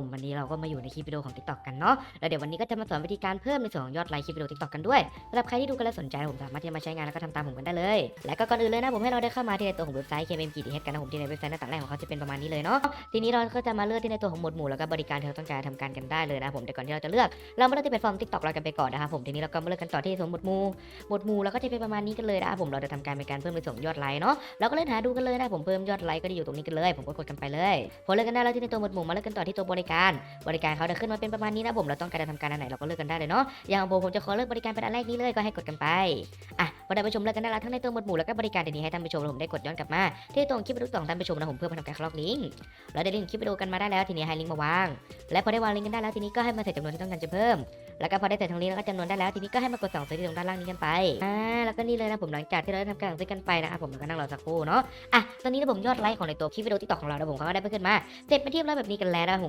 ผมวันนี้เราก็มาอยู่ในคลิปวิดีโอของ TikTok กันเนาะ แล้วเดี๋ยววันนี้ก็จะมาสอนวิธีการเพิ่มในส่วนของยอดไลค์คลิปวิดีโอ TikTok กันด้วยสำหรับใครที่ดูกันแล้วสนใจผมสามารถที่จะมาใช้งานแล้วก็ทำตามผมกันได้เลย และก็ก่อนอื่นเลยนะผมให้เราได้เข้ามาที่ในตัวของเว็บไซต์ KMM.th กันนะผมที่ในเว็บไซต์หน้าต่างแรกของเขาจะเป็นประมาณนี้เลยเนาะ ทีนี้เราก็จะมาเลือกที่ในตัวของหมวดหมู่แล้วก็บริการที่เราต้องการทำการกันได้เลยนะผมแต่ก่อนที่เราจะเลือก เรามาเลือกที่แพลตฟอร์ม TikTok เรากันไปก่อนนะครับผม ทีนี้เราก็มาเลือกกันต่อที่ส่วนหมวดหมู่ หมวดหมู่แล้วก็จะเป็นประมาณนี้กันเลยนะครับผม เราจะทำการเป็นการเพิ่มในส่วนยอดไลค์เนาะเราก็เล่นหาดูกันเลยนะผมเพิ่มยอดไลค์ก็ได้อยู่ตรงนี้กันเลย ผมก็กดกันไปเลยพอเลือกกันได้แล้วที่ในตัวหมวดหมู่มาเลือกกันต่อที่ตัวบริริการ บริการเขาจะขึ้นมาเป็นประมาณนี้นะผม เราต้องการจะทำการอันไหนเราก็เลือกกันได้เลยเนาะ อย่างของผมผมจะขอเลือกบริการเป็นอันแรกนี้เลยก็ให้กดกันไป อะพอได้ไปชมเลือกกันได้แล้วทั้งในตัวหมวดหมู่แล้วก็บริการเดี๋ยวนี้ให้ท่านผู้ชมผมได้กดย้อนกลับมา ที่ตรงคลิปวิดีโอของท่านผู้ชมนะผมเพื่อมาทำการคลอกลิงก์แล้วได้ลิงก์คลิปวิดีโอกันมาได้แล้วทีนี้ให้ลิงก์มาวาง และพอได้วางลิงก์กันได้แล้วทีนี้ก็ให้มาใส่จำนวนที่ต้องการจะเพิ่มแล้วก็พอได้ใส่ทั้งลิงก์แล้วก็จำนวนได้แล้วทีนี้ก็ให้มากดสั่งซื้อที่ตรงด้านล่างนี้กันไปอ่าแล้วก็นี่เลยนะผมหลังจากที่เราได้ทำการสั่งซื้อกันไปนะครับผมก็นั่งรอสักครู่เนาะอะตอนนี้นะผมยอดไลค์ของในตัวคลิปวิดีโอที่ต่อของเรานะผมก็ได้เพิ่มขึ้นมาเสร็จไปนที่เรียบร้อยแบบนี้กันแล้วนะผม